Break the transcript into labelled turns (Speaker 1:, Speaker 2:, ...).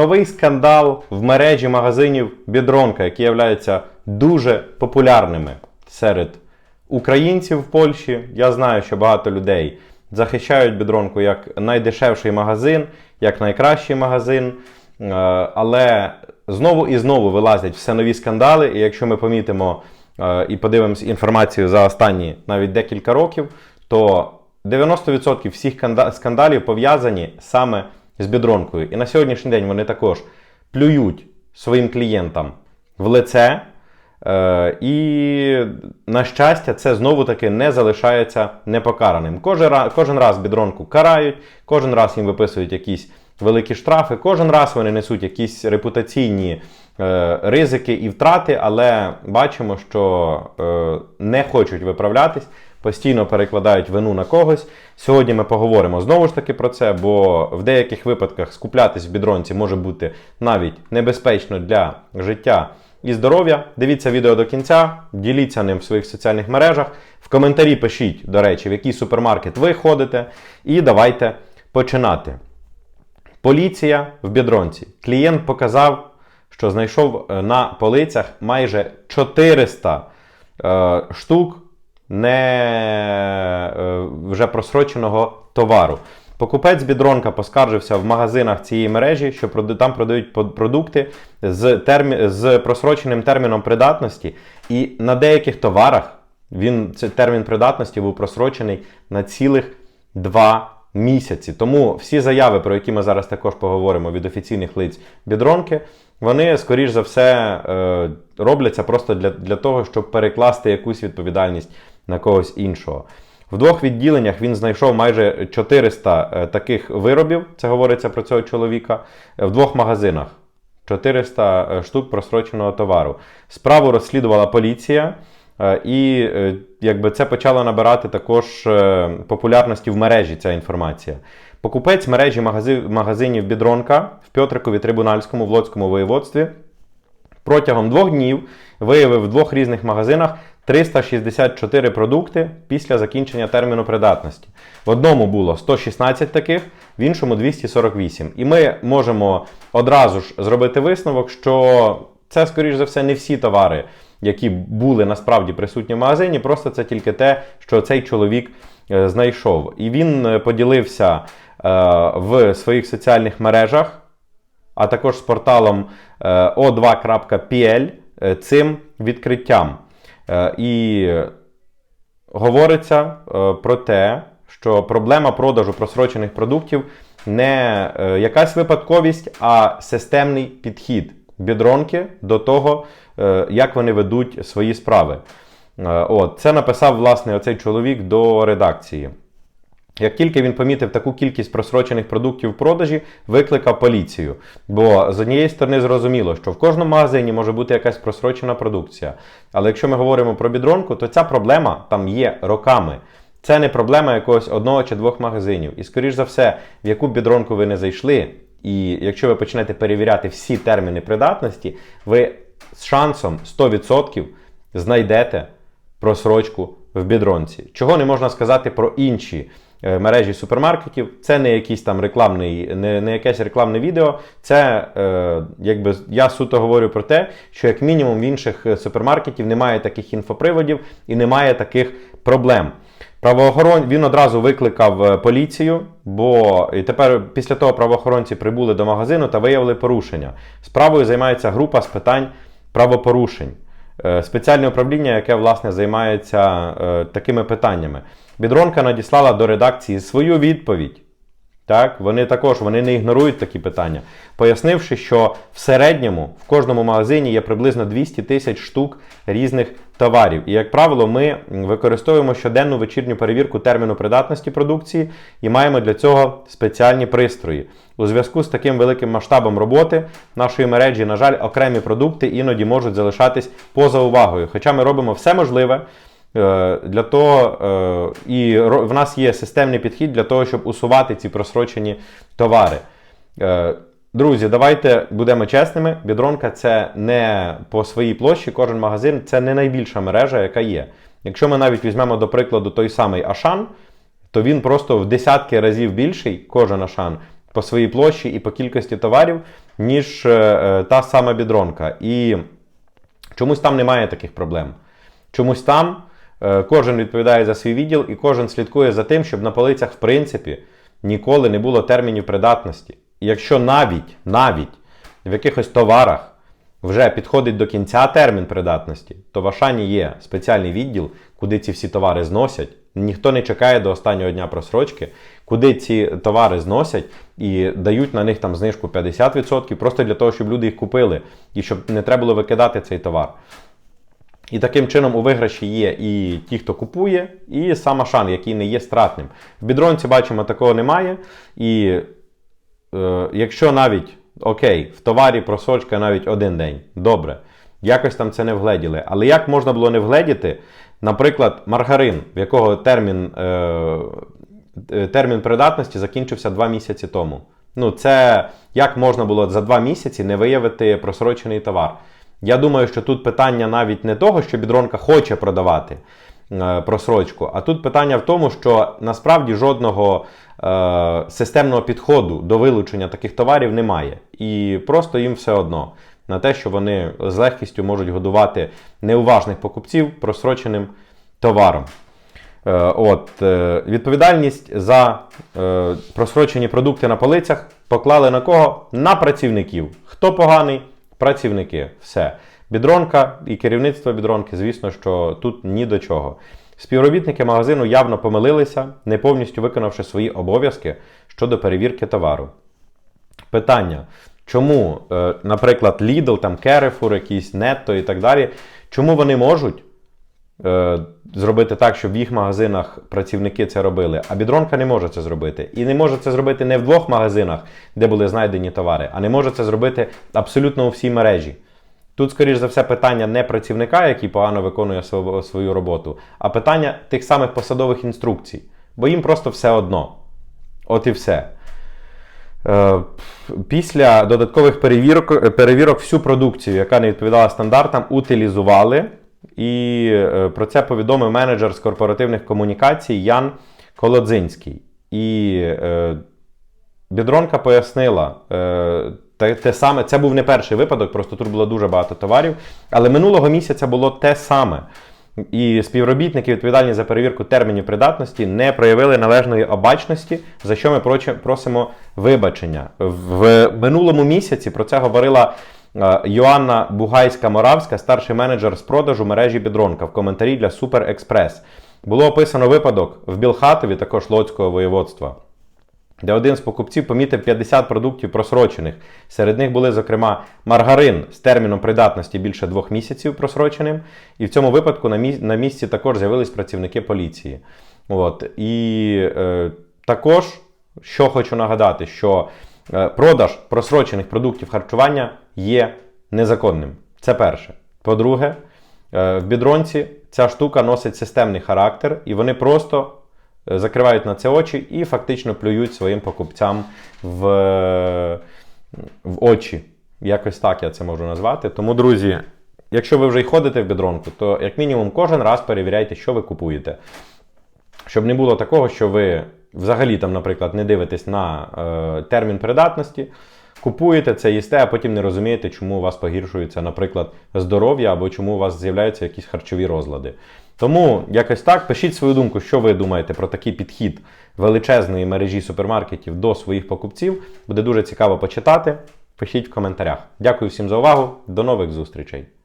Speaker 1: Новий скандал в мережі магазинів Бідронка, які являються дуже популярними серед українців в Польщі. Я знаю, що багато людей захищають Бідронку як найдешевший магазин, як найкращий магазин. Е, Але знову і знову вилазять все нові скандали. І якщо ми помітимо е, і подивимось інформацію за останні навіть декілька років, то 90% всіх скандалів пов'язані саме з бідронкою. І на сьогоднішній день вони також плюють своїм клієнтам в лице. Е, і, на щастя, це знову таки не залишається непокараним. Кожен, кожен раз бідронку карають, кожен раз їм виписують якісь великі штрафи, кожен раз вони несуть якісь репутаційні ризики і втрати, але бачимо, що е, не хочуть виправлятись, постійно перекладають вину на когось. Сьогодні ми поговоримо знову ж таки про це, бо в деяких випадках скуплятись в бідронці може бути навіть небезпечно для життя і здоров'я. Дивіться відео до кінця, діліться ним в своїх соціальних мережах. В коментарі пишіть, до речі, в який супермаркет ви ходите, і давайте починати. Поліція в бідронці. Клієнт показав, що знайшов е, на полицях майже 400 е, штук не е, вже просроченого товару. Покупець бідронка поскаржився в магазинах цієї мережі, що там продають продукти з, термі... з просроченим терміном придатності, і на деяких товарах він цей термін придатності був просрочений на цілих два місяці. Тому всі заяви, про які ми зараз також поговоримо від офіційних лиць бідронки, вони, скоріш за все, е, робляться просто для, для того, щоб перекласти якусь відповідальність на когось іншого. В двох відділеннях він знайшов майже 400 е, таких виробів, це говориться про цього чоловіка, е, в двох магазинах. 400 штук просроченого товару. Справу розслідувала поліція, і е, якби це почало набирати також е, популярності в мережі ця інформація. Покупець мережі магазинів Бідронка в Пьотрикові Трибунальському в Лоцькому воєводстві протягом двох днів виявив в двох різних магазинах 364 продукти після закінчення терміну придатності. В одному було 116 таких, в іншому 248. І ми можемо одразу ж зробити висновок, що це, скоріш за все, не всі товари, які були насправді присутні в магазині, просто це тільки те, що цей чоловік е, знайшов. І він е, поділився е, в своїх соціальних мережах а також з порталом е, o2.pl е, цим відкриттям. І говориться про те, що проблема продажу просрочених продуктів не якась випадковість, а системний підхід бідронки до того, е, як вони ведуть свої справи. Е, От, це написав власне оцей чоловік до редакції. Як тільки він помітив таку кількість просрочених продуктів в продажі, викликав поліцію. Бо з однієї сторони зрозуміло, що в кожному магазині може бути якась просрочена продукція. Але якщо ми говоримо про бідронку, то ця проблема там є роками. Це не проблема якогось одного чи двох магазинів. І, скоріш за все, в яку бідронку ви не зайшли, і якщо ви почнете перевіряти всі терміни придатності, ви з шансом 100% знайдете просрочку в бідронці. Чого не можна сказати про інші е, мережі супермаркетів. Це не якийсь там рекламний, не, не якесь рекламне відео. Це е, якби я суто говорю про те, що як мінімум в інших е, супермаркетів немає таких інфоприводів і немає таких проблем. Правоохорон він одразу викликав е, поліцію, бо і тепер після того правоохоронці прибули до магазину та виявили порушення. Справою займається група з питань правопорушень. Е, Спеціальне управління, яке власне займається е, такими питаннями. Бідронка надіслала до редакції свою відповідь. Так, вони також вони не ігнорують такі питання, пояснивши, що в середньому в кожному магазині є приблизно 200 тисяч штук різних товарів. І, як правило, ми використовуємо щоденну вечірню перевірку терміну придатності продукції і маємо для цього спеціальні пристрої. У зв'язку з таким великим масштабом роботи нашої мережі, на жаль, окремі продукти іноді можуть залишатись поза увагою. Хоча ми робимо все можливе. Е, Для того е, і в нас є системний підхід для того, щоб усувати ці просрочені товари. Е, Друзі, давайте будемо чесними. Бідронка це не по своїй площі, кожен магазин це не найбільша мережа, яка є. Якщо ми навіть візьмемо до прикладу той самий Ашан, то він просто в десятки разів більший, кожен Ашан, по своїй площі і по кількості товарів, ніж та сама бідронка. І чомусь там немає таких проблем. Чомусь там кожен відповідає за свій відділ і кожен слідкує за тим, щоб на полицях, в принципі, ніколи не було термінів придатності. І якщо навіть, навіть в якихось товарах вже підходить до кінця термін придатності, то в Ашані є спеціальний відділ, куди ці всі товари зносять. Ніхто не чекає до останнього дня просрочки, куди ці товари зносять і дають на них там знижку 50%, просто для того, щоб люди їх купили і щоб не треба було викидати цей товар. І таким чином у виграші є і ті, хто купує, і сам Ашан, який не є стратним. В бідронці бачимо, такого немає. І е, якщо навіть окей, в товарі просрочка навіть один день, добре, якось там це не вгледіли. Але як можна було не вгледіти, наприклад, маргарин, в якого термін, е, е, термін придатності закінчився 2 місяці тому. Ну, це як можна було за 2 місяці не виявити просрочений товар. Я думаю, що тут питання навіть не того, що бідронка хоче продавати е, просрочку, а тут питання в тому, що насправді жодного е, системного підходу до вилучення таких товарів немає. І просто їм все одно на те, що вони з легкістю можуть годувати неуважних покупців просроченим товаром. Е, От, е, відповідальність за е, просрочені продукти на полицях поклали на кого? На працівників. Хто поганий? Працівники. Все. Бідронка і керівництво бідронки, звісно, що тут ні до чого. Співробітники магазину явно помилилися, не повністю виконавши свої обов'язки щодо перевірки товару. Питання: чому, е, наприклад, Lidl, там Carrefour, якийсь Netto і так далі, чому вони можуть зробити так, щоб в їх магазинах працівники це робили, а бідронка не може це зробити. І не може це зробити не в двох магазинах, де були знайдені товари, а не може це зробити абсолютно у всій мережі. Тут, скоріш за все, питання не працівника, який погано виконує свою свою роботу, а питання тих самих посадових інструкцій. Бо їм просто все одно. От і все. Е, Після додаткових перевірок, перевірок всю продукцію, яка не відповідала стандартам, утилізували. І е, про це повідомив менеджер з корпоративних комунікацій Ян Колодзинський. І е, Бідронка пояснила. Е, те, те саме, це був не перший випадок, просто тут було дуже багато товарів. Але минулого місяця було те саме. І співробітники, відповідальні за перевірку термінів придатності, не проявили належної обачності, за що ми просимо вибачення. В минулому місяці про це говорила Йоанна Бугайська-Моравська, старший менеджер з продажу мережі Бідронка в коментарі для Супер Експрес. Було описано випадок в Білхатові, також Лоцького воєводства де один з покупців помітив 50 продуктів просрочених. Серед них були, зокрема, маргарин з терміном придатності більше двох місяців просроченим. І в цьому випадку на місці також з'явились працівники поліції. От. І е, також, що хочу нагадати, що е, продаж просрочених продуктів харчування є незаконним. Це перше. По-друге, е, в бідронці ця штука носить системний характер, і вони просто е, закривають на це очі і фактично плюють своїм покупцям в, в очі. Якось так я це можу назвати. Тому, друзі, якщо ви вже й ходите в бідронку, то як мінімум кожен раз перевіряйте, що ви купуєте. Щоб не було такого, що ви взагалі там, наприклад, не дивитесь на е, термін придатності, купуєте це, їсте, а потім не розумієте, чому у вас погіршується, наприклад, здоров'я або чому у вас з'являються якісь харчові розлади. Тому якось так пишіть свою думку, що ви думаєте про такий підхід величезної мережі супермаркетів до своїх покупців. Буде дуже цікаво почитати. Пишіть в коментарях. Дякую всім за увагу. До нових зустрічей!